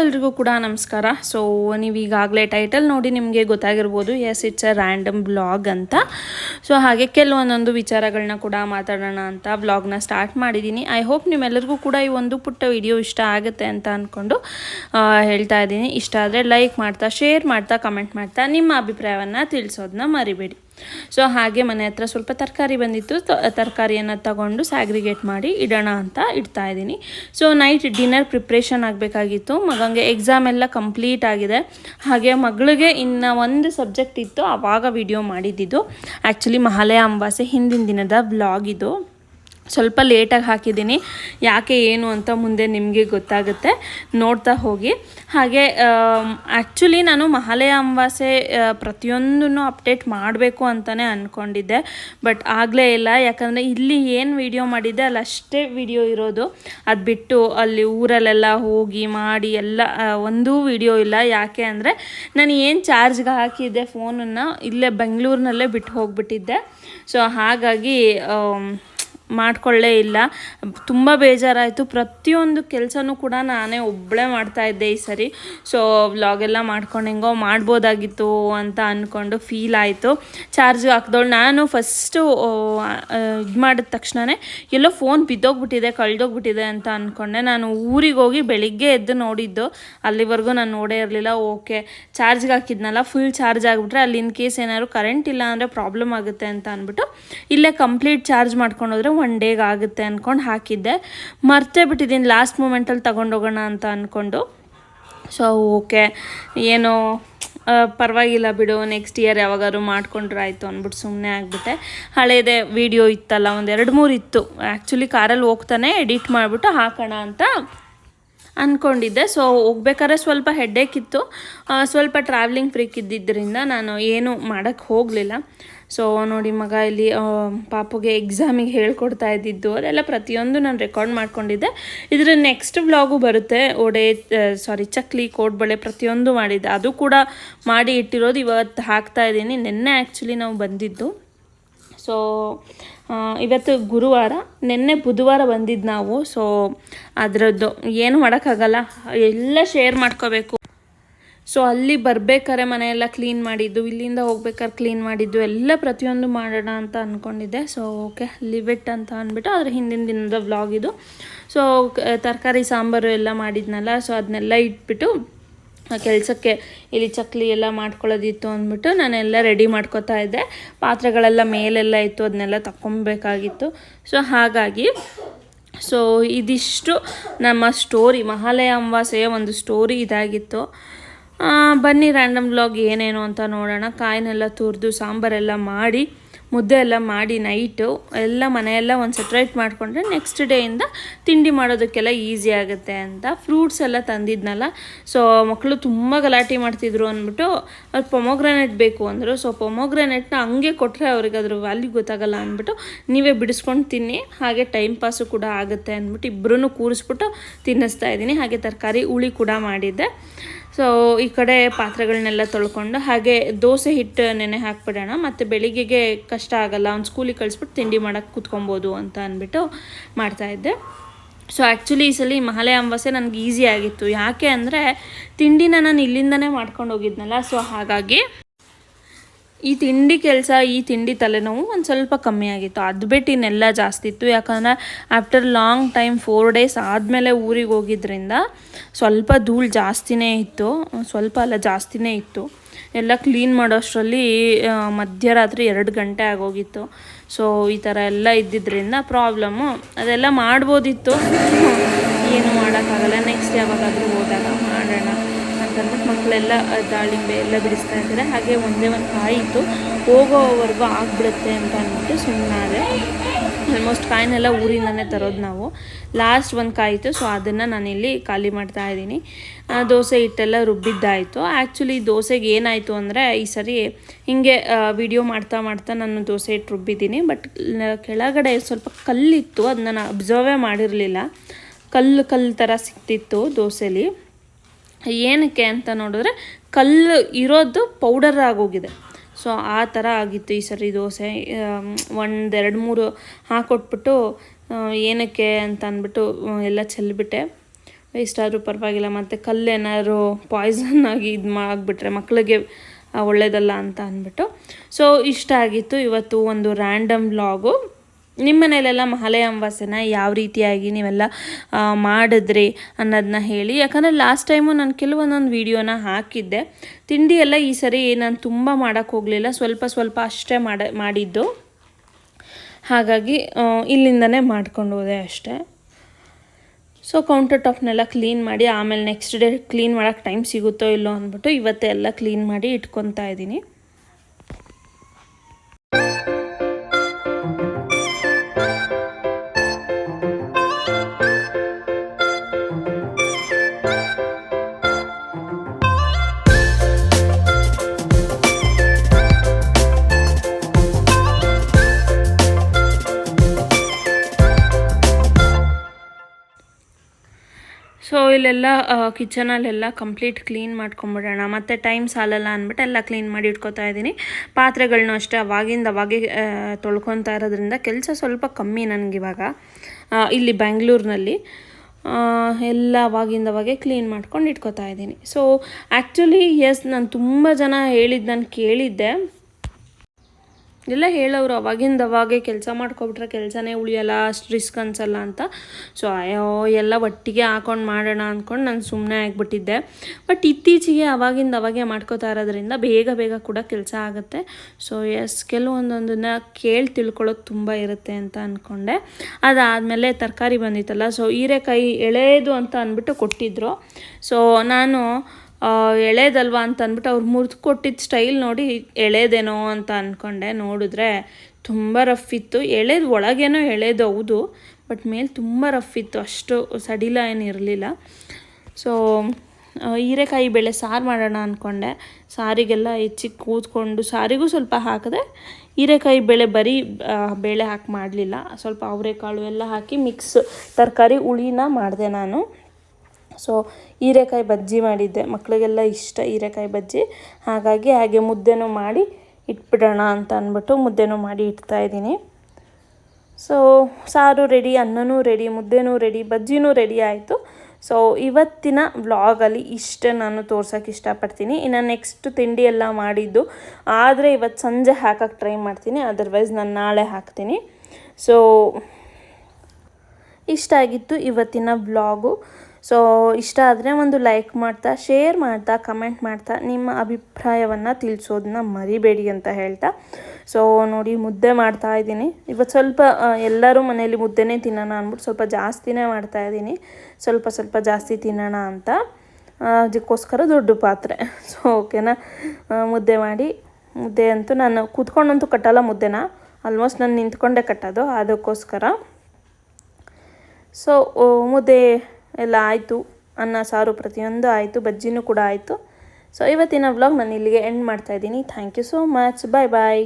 ಎಲ್ರಿಗೂ ಕೂಡ ನಮಸ್ಕಾರ. ಸೊ ನೀವು ಈಗಾಗಲೇ ಟೈಟಲ್ ನೋಡಿ ನಿಮಗೆ ಗೊತ್ತಾಗಿರ್ಬೋದು yes it's a random blog ಅಂತ. ಸೊ ಹಾಗೆ ಕೆಲವೊಂದೊಂದು ವಿಚಾರಗಳನ್ನ ಕೂಡ ಮಾತಾಡೋಣ ಅಂತ ಬ್ಲಾಗ್ನ ಸ್ಟಾರ್ಟ್ ಮಾಡಿದ್ದೀನಿ. ಐ ಹೋಪ್ ನಿಮ್ಮೆಲ್ಲರಿಗೂ ಕೂಡ ಈ ಒಂದು ಪುಟ್ಟ ವಿಡಿಯೋ ಇಷ್ಟ ಆಗುತ್ತೆ ಅಂತ ಅಂದ್ಕೊಂಡು ಹೇಳ್ತಾ ಇದ್ದೀನಿ. ಇಷ್ಟ ಆದರೆ ಲೈಕ್ ಮಾಡ್ತಾ ಶೇರ್ ಮಾಡ್ತಾ ಕಮೆಂಟ್ ಮಾಡ್ತಾ ನಿಮ್ಮ ಅಭಿಪ್ರಾಯವನ್ನು ತಿಳಿಸೋದನ್ನ ಮರಿಬೇಡಿ. ಸೊ ಹಾಗೆ ಮನೆ ಹತ್ರ ಸ್ವಲ್ಪ ತರಕಾರಿ ಬಂದಿತ್ತು. ತರಕಾರಿಯನ್ನು ತಗೊಂಡು ಸ್ಯಾಗ್ರಿಗೇಟ್ ಮಾಡಿ ಇಡೋಣ ಅಂತ ಇಡ್ತಾ ಇದ್ದೀನಿ. ಸೊ ನೈಟ್ ಡಿನ್ನರ್ ಪ್ರಿಪ್ರೇಷನ್ ಆಗಬೇಕಾಗಿತ್ತು. ಮಗಂಗೆ ಎಕ್ಸಾಮ್ ಎಲ್ಲ ಕಂಪ್ಲೀಟ್ ಆಗಿದೆ. ಹಾಗೆ ಮಗಳಿಗೆ ಇನ್ನು ಒಂದು ಸಬ್ಜೆಕ್ಟ್ ಇತ್ತು. ಆವಾಗ ವಿಡಿಯೋ ಮಾಡಿದ್ದಿದ್ದು. ಆ್ಯಕ್ಚುಲಿ ಮಹಾಲಯ ಅಂಬಾಸೆ ಹಿಂದಿನ ದಿನದ ಬ್ಲಾಗ್ ಇದು. ಸ್ವಲ್ಪ ಲೇಟಾಗಿ ಹಾಕಿದ್ದೀನಿ. ಯಾಕೆ ಏನು ಅಂತ ಮುಂದೆ ನಿಮಗೆ ಗೊತ್ತಾಗುತ್ತೆ. ನೋಡ್ತಾ ಹೋಗಿ. ಹಾಗೆ ಆ್ಯಕ್ಚುಲಿ ನಾನು ಮಹಾಲಯ ಅಮಾವಾಸ್ಯೆ ಪ್ರತಿಯೊಂದನ್ನು ಅಪ್ಡೇಟ್ ಮಾಡಬೇಕು ಅಂತಲೇ ಅಂದ್ಕೊಂಡಿದ್ದೆ ಬಟ್ ಆಗಲೇ ಇಲ್ಲ. ಯಾಕಂದರೆ ಇಲ್ಲಿ ಏನು ವಿಡಿಯೋ ಮಾಡಿದ್ದೆ ಅಲ್ಲಿ ಅಷ್ಟೇ ವಿಡಿಯೋ ಇರೋದು. ಅದು ಬಿಟ್ಟು ಅಲ್ಲಿ ಊರಲ್ಲೆಲ್ಲ ಹೋಗಿ ಮಾಡಿ ಎಲ್ಲ ಒಂದೂ ವಿಡಿಯೋ ಇಲ್ಲ. ಯಾಕೆ ಅಂದರೆ ನಾನು ಏನು ಚಾರ್ಜ್ಗೆ ಹಾಕಿದ್ದೆ ಫೋನನ್ನು ಇಲ್ಲೇ ಬೆಂಗಳೂರಿನಲ್ಲೇ ಬಿಟ್ಟು ಹೋಗಿಬಿಟ್ಟಿದ್ದೆ. ಸೊ ಹಾಗಾಗಿ ಮಾಡ್ಕೊಳ್ಳೇ ಇಲ್ಲ. ತುಂಬ ಬೇಜಾರಾಯಿತು. ಪ್ರತಿಯೊಂದು ಕೆಲಸನೂ ಕೂಡ ನಾನೇ ಒಬ್ಬಳೇ ಮಾಡ್ತಾಯಿದ್ದೆ ಈ ಸರಿ. ಸೊ ವ್ಲಾಗೆಲ್ಲ ಮಾಡ್ಕೊಂಡು ಹೆಂಗೋ ಮಾಡ್ಬೋದಾಗಿತ್ತು ಅಂತ ಅಂದ್ಕೊಂಡು ಫೀಲ್ ಆಯಿತು. ಚಾರ್ಜ್ ಹಾಕ್ದೋಳು ನಾನು ಫಸ್ಟು ಇದು ಮಾಡಿದ ತಕ್ಷಣವೇ ಎಲ್ಲೋ ಫೋನ್ ಬಿದ್ದೋಗ್ಬಿಟ್ಟಿದೆ, ಕಳೆದೋಗ್ಬಿಟ್ಟಿದೆ ಅಂತ ಅಂದ್ಕೊಂಡೆ ನಾನು ಊರಿಗೆ ಹೋಗಿ ಬೆಳಿಗ್ಗೆ ಎದ್ದು ನೋಡಿದ್ದು, ಅಲ್ಲಿವರೆಗೂ ನಾನು ನೋಡೇ ಇರಲಿಲ್ಲ. ಓಕೆ ಚಾರ್ಜ್ಗೆ ಹಾಕಿದ್ನಲ್ಲ ಫುಲ್ ಚಾರ್ಜ್ ಆಗಿಬಿಟ್ರೆ ಅಲ್ಲಿ ಇನ್ ಕೇಸ್ ಏನಾದ್ರು ಕರೆಂಟ್ ಇಲ್ಲ ಅಂದರೆ ಪ್ರಾಬ್ಲಮ್ ಆಗುತ್ತೆ ಅಂತ ಅಂದ್ಬಿಟ್ಟು ಇಲ್ಲೇ ಕಂಪ್ಲೀಟ್ ಚಾರ್ಜ್ ಮಾಡ್ಕೊಂಡು ಹೋದ್ರೆ ಒನ್ ಡೇಗೆ ಆಗುತ್ತೆ ಅಂದ್ಕೊಂಡು ಹಾಕಿದ್ದೆ. ಮರ್ತೇ ಬಿಟ್ಟಿದ್ದೀನಿ ಲಾಸ್ಟ್ ಮೂಮೆಂಟಲ್ಲಿ ತೊಗೊಂಡೋಗೋಣ ಅಂತ ಅಂದ್ಕೊಂಡು ಸೊ ಓಕೆ ಏನೋ ಪರವಾಗಿಲ್ಲ ಬಿಡು ನೆಕ್ಸ್ಟ್ ಇಯರ್ ಯಾವಾಗಾದ್ರು ಮಾಡ್ಕೊಂಡ್ರೆ ಆಯಿತು ಅಂದ್ಬಿಟ್ಟು ಸುಮ್ಮನೆ ಆಗಿಬಿಟ್ಟೆ. ಹಳೇದೇ ವಿಡಿಯೋ ಇತ್ತಲ್ಲ, ಒಂದು ಎರಡು ಮೂರು ಇತ್ತು. ಆ್ಯಕ್ಚುಲಿ ಕಾರಲ್ಲಿ ಹೋಗ್ತಾನೆ ಎಡಿಟ್ ಮಾಡಿಬಿಟ್ಟು ಹಾಕೋಣ ಅಂತ ಅಂದ್ಕೊಂಡಿದ್ದೆ ಸೊ ಹೋಗ್ಬೇಕಾದ್ರೆ ಸ್ವಲ್ಪ ಹೆಡ್ಡೇಕ್ ಇತ್ತು. ಸ್ವಲ್ಪ ಟ್ರಾವೆಲಿಂಗ್ ಫ್ರೀಕ್ ಇದ್ದಿದ್ದರಿಂದ ನಾನು ಏನು ಮಾಡೋಕ್ಕೆ ಹೋಗಲಿಲ್ಲ. ಸೊ ನೋಡಿ ಮಗ ಇಲ್ಲಿ ಪಾಪುಗೆ ಎಕ್ಸಾಮಿಗೆ ಹೇಳ್ಕೊಡ್ತಾ ಇದ್ದಿದ್ದು. ಅದೆಲ್ಲ ಪ್ರತಿಯೊಂದು ನಾನು ರೆಕಾರ್ಡ್ ಮಾಡ್ಕೊಂಡಿದ್ದೆ. ಇದರ ನೆಕ್ಸ್ಟ್ ವ್ಲಾಗು ಬರುತ್ತೆ. ಒಡೆ ಸಾರಿ ಚಕ್ಲಿ, ಕೋಡ್ಬಳೆ ಪ್ರತಿಯೊಂದು ಮಾಡಿದ್ದೆ. ಅದು ಕೂಡ ಮಾಡಿ ಇಟ್ಟಿರೋದು ಇವತ್ತು ಹಾಕ್ತಾ ಇದ್ದೀನಿ. ನಿನ್ನೆ ಆ್ಯಕ್ಚುಲಿ ನಾವು ಬಂದಿದ್ದು. ಸೊ ಇವತ್ತು ಗುರುವಾರ, ನಿನ್ನೆ ಬುಧವಾರ ಬಂದಿದ್ದು ನಾವು. ಸೊ ಅದರದ್ದು ಏನು ಮಾಡೋಕ್ಕಾಗಲ್ಲ. ಎಲ್ಲ ಶೇರ್ ಮಾಡ್ಕೋಬೇಕು. ಸೊ ಅಲ್ಲಿ ಬರ್ಬೇಕಾದ್ರೆ ಮನೆಯೆಲ್ಲ ಕ್ಲೀನ್ ಮಾಡಿದ್ದು, ಇಲ್ಲಿಂದ ಹೋಗ್ಬೇಕಾದ್ರೆ ಕ್ಲೀನ್ ಮಾಡಿದ್ದು, ಎಲ್ಲ ಪ್ರತಿಯೊಂದು ಮಾಡೋಣ ಅಂತ ಅಂದ್ಕೊಂಡಿದ್ದೆ ಸೊ ಓಕೆ ಲಿವ್ ಇಟ್ ಅಂತ ಅಂದ್ಬಿಟ್ಟು ಅದ್ರ ಹಿಂದಿನ ದಿನದ ವ್ಲಾಗ್ ಇದು. ಸೊ ತರಕಾರಿ ಸಾಂಬಾರು ಎಲ್ಲ ಮಾಡಿದ್ನಲ್ಲ ಸೊ ಅದನ್ನೆಲ್ಲ ಇಟ್ಬಿಟ್ಟು ಕೆಲಸಕ್ಕೆ ಇಲ್ಲಿ ಚಕ್ಲಿ ಎಲ್ಲ ಮಾಡ್ಕೊಳ್ಳೋದಿತ್ತು ಅಂದ್ಬಿಟ್ಟು ನಾನೆಲ್ಲ ರೆಡಿ ಮಾಡ್ಕೊತಾ ಇದ್ದೆ. ಪಾತ್ರೆಗಳೆಲ್ಲ ಮೇಲೆಲ್ಲ ಇತ್ತು ಅದನ್ನೆಲ್ಲ ತಗೊಬೇಕಾಗಿತ್ತು ಸೊ ಹಾಗಾಗಿ ಸೊ ಇದಿಷ್ಟು ನಮ್ಮ ಸ್ಟೋರಿ ಮಹಾಲಯ ಅಮಾವಾಸ್ಯೆಯ ಒಂದು ಸ್ಟೋರಿ ಇದಾಗಿತ್ತು. ಆ, ಬನ್ನಿ ರ್ಯಾಂಡಮ್ ಬ್ಲಾಗ್ ಏನೇನು ಅಂತ ನೋಡೋಣ. ಕಾಯಿನೆಲ್ಲ ತುರಿದು ಸಾಂಬಾರೆಲ್ಲ ಮಾಡಿ. ಮುದ್ದೆ ಎಲ್ಲ ಮಾಡಿ ನೈಟು ಎಲ್ಲ ಮನೆಯೆಲ್ಲ ಒಂದು ಸೆಪ್ರೇಟ್ ಮಾಡಿಕೊಂಡ್ರೆ ನೆಕ್ಸ್ಟ್ ಡೇಯಿಂದ ತಿಂಡಿ ಮಾಡೋದಕ್ಕೆಲ್ಲ ಈಸಿ ಆಗುತ್ತೆ ಅಂತ. ಫ್ರೂಟ್ಸ್ ಎಲ್ಲ ತಂದಿದ್ನಲ್ಲ ಸೊ ಮಕ್ಕಳು ತುಂಬ ಗಲಾಟೆ ಮಾಡ್ತಿದ್ರು ಅಂದ್ಬಿಟ್ಟು ಅವ್ರು ಪೊಮೊಗ್ರಾನೆಟ್ ಬೇಕು ಅಂದರು. ಸೊ ಪೊಮೊಗ್ರಾನೆಟ್ನ ಹಂಗೆ ಕೊಟ್ಟರೆ ಅವ್ರಿಗೆ ಅದ್ರ ವ್ಯಾಲ್ಯೂ ಗೊತ್ತಾಗಲ್ಲ ಅಂದ್ಬಿಟ್ಟು ನೀವೇ ಬಿಡಿಸ್ಕೊಂಡು ತಿನ್ನಿ, ಹಾಗೆ ಟೈಮ್ ಪಾಸು ಕೂಡ ಆಗುತ್ತೆ ಅಂದ್ಬಿಟ್ಟು ಇಬ್ಬರೂ ಕೂರಿಸ್ಬಿಟ್ಟು ತಿನ್ನಿಸ್ತಾ ಇದ್ದೀನಿ. ಹಾಗೆ ತರಕಾರಿ, ಹುಳಿ ಕೂಡ ಮಾಡಿದ್ದೆ. ಸೊ ಈ ಕಡೆ ಪಾತ್ರೆಗಳನ್ನೆಲ್ಲ ತೊಳ್ಕೊಂಡು ಹಾಗೆ ದೋಸೆ ಹಿಟ್ಟು ನೆನೆ ಹಾಕ್ಬಿಡೋಣ. ಮತ್ತು ಬೆಳಿಗ್ಗೆಗೆ ಕಷ್ಟ ಆಗಲ್ಲ, ಅವ್ನು ಸ್ಕೂಲಿಗೆ ಕಳಿಸ್ಬಿಟ್ಟು ತಿಂಡಿ ಮಾಡೋಕ್ಕೆ ಕೂತ್ಕೊಬೋದು ಅಂತ ಅಂದ್ಬಿಟ್ಟು ಮಾಡ್ತಾಯಿದ್ದೆ ಸೊ ಆ್ಯಕ್ಚುಲಿ ಈ ಸಲ ಮಹಾಲಯ ಅಮಾವಾಸ್ಯೆ ನನಗೆ ಈಸಿ ಆಗಿತ್ತು. ಯಾಕೆ ಅಂದರೆ ತಿಂಡಿನ ನಾನು ಇಲ್ಲಿಂದನೇ ಮಾಡ್ಕೊಂಡು ಹೋಗಿದ್ನಲ್ಲ ಸೊ ಹಾಗಾಗಿ ಈ ತಿಂಡಿ ಕೆಲಸ, ಈ ತಿಂಡಿ ತಲೆನೋವು ಒಂದು ಸ್ವಲ್ಪ ಕಮ್ಮಿ ಆಗಿತ್ತು. ಅದು ಬಿಟ್ಟು ಇನ್ನೆಲ್ಲ ಜಾಸ್ತಿ ಇತ್ತು. ಯಾಕಂದರೆ after long time four days ಆದಮೇಲೆ ಊರಿಗೆ ಹೋಗಿದ್ರಿಂದ ಸ್ವಲ್ಪ ಧೂಳು ಜಾಸ್ತಿನೇ ಇತ್ತು, ಸ್ವಲ್ಪ ಅಲ್ಲ ಜಾಸ್ತಿನೇ ಇತ್ತು. ಎಲ್ಲ ಕ್ಲೀನ್ ಮಾಡೋಷ್ಟರಲ್ಲಿ ಮಧ್ಯರಾತ್ರಿ ಎರಡು ಗಂಟೆ ಆಗೋಗಿತ್ತು. ಸೊ ಈ ಥರ ಎಲ್ಲ ಇದ್ದಿದ್ದರಿಂದ ಪ್ರಾಬ್ಲಮ್ಮು ಅದೆಲ್ಲ ಮಾಡ್ಬೋದಿತ್ತು. ಏನು ಮಾಡೋಕ್ಕಾಗಲ್ಲ. ನೆಕ್ಸ್ಟ್ ಯಾವಾಗಾದರೂ ಹೋದಾಗ ಮಾಡೋಣ ಅಂತಂದ್ಬಿಟ್ಟು ಮಕ್ಕಳೆಲ್ಲ ದಾಳಿಂಬೆ ಎಲ್ಲ ಬಿಡಿಸ್ತಾ ಇದ್ದಾರೆ. ಹಾಗೆ ಒಂದೇ ಒಂದು ಕಾಯಿ ಇತ್ತು ಹೋಗೋವರೆಗೂ ಆಗಿಬಿಡುತ್ತೆ ಅಂತ ಅಂದ್ಬಿಟ್ಟು ಸುಮ್ಮನಾದೆ ಆಲ್ಮೋಸ್ಟ್ ಕಾಯಿನೆಲ್ಲ ಊರಿಂದನೇ ತರೋದು ನಾವು. ಲಾಸ್ಟ್ ಒಂದು ಕಾಯಿತ್ತು ಸೊ ಅದನ್ನು ನಾನಿಲ್ಲಿ ಖಾಲಿ ಮಾಡ್ತಾ ಇದ್ದೀನಿ. ದೋಸೆ ಹಿಟ್ಟೆಲ್ಲ ರುಬ್ಬಿದ್ದಾಯಿತು. ಆ್ಯಕ್ಚುಲಿ ದೋಸೆಗೆ ಏನಾಯಿತು ಅಂದರೆ, ಈ ಸರಿ ಹಿಂಗೆ ವಿಡಿಯೋ ಮಾಡ್ತಾ ಮಾಡ್ತಾ ನಾನು ದೋಸೆ ಹಿಟ್ಟು ರುಬ್ಬಿದ್ದೀನಿ. ಬಟ್ ಕೆಳಗಡೆ ಸ್ವಲ್ಪ ಕಲ್ಲಿತ್ತು ಅದನ್ನ ನಾನು ಅಬ್ಸರ್ವೇ ಮಾಡಿರಲಿಲ್ಲ. ಕಲ್ಲು ಕಲ್ಲು ಥರ ಸಿಕ್ತಿತ್ತು ದೋಸೆಲಿ. ಏನಕ್ಕೆ ಅಂತ ನೋಡಿದ್ರೆ, ಕಲ್ಲು ಇರೋದು ಪೌಡರ್ ಆಗೋಗಿದೆ. ಸೊ ಆ ಥರ ಆಗಿತ್ತು ಈ ಸರಿ ದೋಸೆ. ಒಂದೆರಡು ಮೂರು ಹಾಕೊಟ್ಬಿಟ್ಟು ಏನಕ್ಕೆ ಅಂತ ಅಂದ್ಬಿಟ್ಟು ಎಲ್ಲ ಚೆಲ್ಲಿಬಿಟ್ಟೆ ವೇಸ್ಟ್ ಪರವಾಗಿಲ್ಲ, ಮತ್ತು ಕಲ್ಲೇನಾದ್ರು ಪಾಯ್ಸನ್ ಆಗಿ ಇದು ಆಗಿಬಿಟ್ರೆ ಮಕ್ಕಳಿಗೆ ಒಳ್ಳೆಯದಲ್ಲ ಅಂತ ಅಂದ್ಬಿಟ್ಟು. ಸೊ ಇಷ್ಟ ಆಗಿತ್ತು ಇವತ್ತು ಒಂದು ರ್ಯಾಂಡಮ್ ವ್ಲಾಗು ನಿಮ್ಮ ಮನೇಲೆಲ್ಲ ಮಹಾಲಯ ಅಮಾವಾಸ್ಯನ ಯಾವ ರೀತಿಯಾಗಿ ನೀವೆಲ್ಲ ಮಾಡಿದ್ರಿ ಅನ್ನೋದನ್ನ ಹೇಳಿ. ಯಾಕಂದರೆ ಲಾಸ್ಟ್ ಟೈಮು ನಾನು ಕೆಲವೊಂದೊಂದು ವೀಡಿಯೋನ ಹಾಕಿದ್ದೆ. ತಿಂಡಿ ಎಲ್ಲ ಈ ಸರಿ ನಾನು ತುಂಬ ಮಾಡೋಕ್ಕೆ ಹೋಗಲಿಲ್ಲ. ಸ್ವಲ್ಪ ಸ್ವಲ್ಪ ಅಷ್ಟೇ ಮಾಡ, ಮಾಡಿದ್ದು. ಹಾಗಾಗಿ ಇಲ್ಲಿಂದನೇ ಮಾಡ್ಕೊಂಡು ಹೋದೆ ಅಷ್ಟೇ. ಸೊ ಕೌಂಟರ್ ಟಾಪ್ನೆಲ್ಲ ಕ್ಲೀನ್ ಮಾಡಿ, ಆಮೇಲೆ ನೆಕ್ಸ್ಟ್ ಡೇ ಕ್ಲೀನ್ ಮಾಡೋಕ್ಕೆ ಟೈಮ್ ಸಿಗುತ್ತೋ ಇಲ್ಲೋ ಅಂದ್ಬಿಟ್ಟು ಇವತ್ತೇ ಎಲ್ಲ ಕ್ಲೀನ್ ಮಾಡಿ ಇಟ್ಕೊತಾ ಇದ್ದೀನಿ. ಇಲ್ಲೆಲ್ಲ ಕಿಚನಲ್ಲೆಲ್ಲ ಕಂಪ್ಲೀಟ್ ಕ್ಲೀನ್ ಮಾಡ್ಕೊಂಬಿಡೋಣ. ಮತ್ತು ಟೈಮ್ ಸಾಲಲ್ಲ ಅಂದ್ಬಿಟ್ಟು ಎಲ್ಲ ಕ್ಲೀನ್ ಮಾಡಿ ಇಟ್ಕೊತಾ ಇದ್ದೀನಿ. ಪಾತ್ರೆಗಳನ್ನೂ ಅಷ್ಟೇ ಅವಾಗಿಂದ ಅವಾಗೆ ತೊಳ್ಕೊತಾ ಇರೋದ್ರಿಂದ ಕೆಲಸ ಸ್ವಲ್ಪ ಕಮ್ಮಿ ನನಗಿವಾಗ ಇಲ್ಲಿ ಬ್ಯಾಂಗ್ಳೂರಿನಲ್ಲಿ. ಎಲ್ಲ ಅವಾಗಿಂದ ಅವಾಗೆ ಕ್ಲೀನ್ ಮಾಡ್ಕೊಂಡು ಇಟ್ಕೊತಾ ಇದ್ದೀನಿ. ಸೊ ಆ್ಯಕ್ಚುಲಿ ಎಸ್ ನಾನು ತುಂಬ ಜನ ಹೇಳಿದ್ದು ನಾನು ಕೇಳಿದ್ದೆ. ಎಲ್ಲ ಹೇಳೋರು ಅವಾಗಿಂದ ಅವಾಗೆ ಕೆಲಸ ಮಾಡ್ಕೊಬಿಟ್ರೆ ಕೆಲಸನೇ ಉಳಿಯಲ್ಲ, ಅಷ್ಟು ರಿಸ್ಕ್ ಅನ್ಸಲ್ಲ ಅಂತ. ಸೊ ಅಯ್ಯೋ, ಎಲ್ಲ ಒಟ್ಟಿಗೆ ಹಾಕೊಂಡು ಮಾಡೋಣ ಅಂದ್ಕೊಂಡು ನಾನು ಸುಮ್ಮನೆ ಆಗಿಬಿಟ್ಟಿದ್ದೆ. ಬಟ್ ಇತ್ತೀಚೆಗೆ ಅವಾಗಿಂದ ಅವಾಗೆ ಮಾಡ್ಕೋತಾ ಇರೋದ್ರಿಂದ ಬೇಗ ಬೇಗ ಕೂಡ ಕೆಲಸ ಆಗುತ್ತೆ. ಸೊ ಎಸ್ ಕೆಲವೊಂದೊಂದನ್ನು ಕೇಳಿ ತಿಳ್ಕೊಳ್ಳೋದು ತುಂಬ ಇರುತ್ತೆ ಅಂತ ಅಂದ್ಕೊಂಡೆ ಅದಾದಮೇಲೆ ತರಕಾರಿ ಬಂದಿತ್ತಲ್ಲ ಸೊ ಹೀರೆಕಾಯಿ ಎಳೆದು ಅಂತ ಅಂದ್ಬಿಟ್ಟು ಕೊಟ್ಟಿದ್ದರು ಸೊ ನಾನು ಎಳೆದಲ್ವಾ ಅಂತ ಅಂದ್ಬಿಟ್ಟು ಅವ್ರು ಮುರಿದು ಕೊಟ್ಟಿದ್ದ ಸ್ಟೈಲ್ ನೋಡಿ ಎಳೆದೇನೋ ಅಂತ ಅಂದ್ಕೊಂಡೆ ನೋಡಿದ್ರೆ ತುಂಬ ರಫ್ ಇತ್ತು. ಎಳೆದು ಒಳಗೇನೋ ಎಳೆದು ಹೌದು ಬಟ್ ಮೇಲೆ ತುಂಬ ರಫ್ ಇತ್ತು. ಅಷ್ಟು ಸಡಿಲ ಏನು ಇರಲಿಲ್ಲ. ಸೊ ಹೀರೆಕಾಯಿ ಬೇಳೆ ಸಾರು ಮಾಡೋಣ ಅಂದ್ಕೊಂಡೆ ಸಾರಿಗೆಲ್ಲ ಹೆಚ್ಚಿ ಕೂತ್ಕೊಂಡು, ಸಾರಿಗೂ ಸ್ವಲ್ಪ ಹಾಕಿದೆ ಹೀರೆಕಾಯಿ ಬೇಳೆ ಬರೀ ಬೇಳೆ ಹಾಕಿ ಮಾಡಲಿಲ್ಲ. ಸ್ವಲ್ಪ ಅವರೆಕಾಳು ಎಲ್ಲ ಹಾಕಿ ಮಿಕ್ಸ್ ತರಕಾರಿ, ಹುಳಿನ ಮಾಡಿದೆ ನಾನು. ಸೊ ಹೀರೆಕಾಯಿ ಬಜ್ಜಿ ಮಾಡಿದ್ದೆ. ಮಕ್ಕಳಿಗೆಲ್ಲ ಇಷ್ಟ ಹೀರೆಕಾಯಿ ಬಜ್ಜಿ. ಹಾಗಾಗಿ ಹಾಗೆ ಮುದ್ದೆನೂ ಮಾಡಿ ಇಟ್ಬಿಡೋಣ ಅಂತ ಅಂದ್ಬಿಟ್ಟು ಮುದ್ದೆನೂ ಮಾಡಿ ಇಡ್ತಾ ಇದ್ದೀನಿ. ಸೊ ಸಾರು ರೆಡಿ ಅನ್ನನೂ ರೆಡಿ ಮುದ್ದೆನೂ ರೆಡಿ ಬಜ್ಜಿನೂ ರೆಡಿ ಆಯಿತು. ಸೊ ಇವತ್ತಿನ ವ್ಲಾಗಲ್ಲಿ ಇಷ್ಟೇ ನಾನು ತೋರ್ಸೋಕೆ ಇಷ್ಟಪಡ್ತೀನಿ. ಇನ್ನು ನೆಕ್ಸ್ಟ್ ತಿಂಡಿ ಎಲ್ಲ ಮಾಡಿದ್ದು. ಆದರೆ ಇವತ್ತು ಸಂಜೆ ಹಾಕೋಕ್ಕೆ ಟ್ರೈ ಮಾಡ್ತೀನಿ. ಅದರ್ವೈಸ್ ನಾನು ನಾಳೆ ಹಾಕ್ತೀನಿ. ಸೊ ಇಷ್ಟ ಆಗಿತ್ತು ಇವತ್ತಿನ ವ್ಲಾಗು. ಸೊ ಇಷ್ಟ ಆದರೆ ಒಂದು ಲೈಕ್ ಮಾಡ್ತಾ ಶೇರ್ ಮಾಡ್ತಾ ಕಮೆಂಟ್ ಮಾಡ್ತಾ ನಿಮ್ಮ ಅಭಿಪ್ರಾಯವನ್ನು ತಿಳಿಸೋದನ್ನ ಮರಿಬೇಡಿ ಅಂತ ಹೇಳ್ತಾ. ಸೊ ನೋಡಿ ಮುದ್ದೆ ಮಾಡ್ತಾ ಇದ್ದೀನಿ. ಇವತ್ತು ಸ್ವಲ್ಪ ಎಲ್ಲರೂ ಮನೆಯಲ್ಲಿ ಮುದ್ದೆನೇ ತಿನ್ನೋಣ ಅಂದ್ಬಿಟ್ಟು ಸ್ವಲ್ಪ ಜಾಸ್ತಿನೇ ಮಾಡ್ತಾ ಇದ್ದೀನಿ. ಸ್ವಲ್ಪ ಸ್ವಲ್ಪ ಜಾಸ್ತಿ ತಿನ್ನೋಣ ಅಂತ. ಅದಕ್ಕೋಸ್ಕರ ದೊಡ್ಡ ಪಾತ್ರೆ. ಸೊ ಓಕೆನಾ ಮುದ್ದೆ ಮಾಡಿ. ಮುದ್ದೆ ಅಂತೂ ನಾನು ಕೂತ್ಕೊಂಡಂತೂ ಕಟ್ಟಲ್ಲ ಮುದ್ದೆನ. ಆಲ್ಮೋಸ್ಟ್ ನಾನು ನಿಂತ್ಕೊಂಡೇ ಕಟ್ಟೋದು. ಅದಕ್ಕೋಸ್ಕರ. ಸೊ ಮುದ್ದೆ ಎಲ್ಲ ಆಯಿತು, ಅನ್ನ, ಸಾರು ಪ್ರತಿಯೊಂದು ಆಯಿತು, ಬಜ್ಜಿನೂ ಕೂಡ ಆಯಿತು. ಸೊ ಇವತ್ತಿನ ವ್ಲಾಗ್ ನಾನು ಇಲ್ಲಿಗೆ ಎಂಡ್ ಮಾಡ್ತಾ ಇದ್ದೀನಿ. Thank you so much bye bye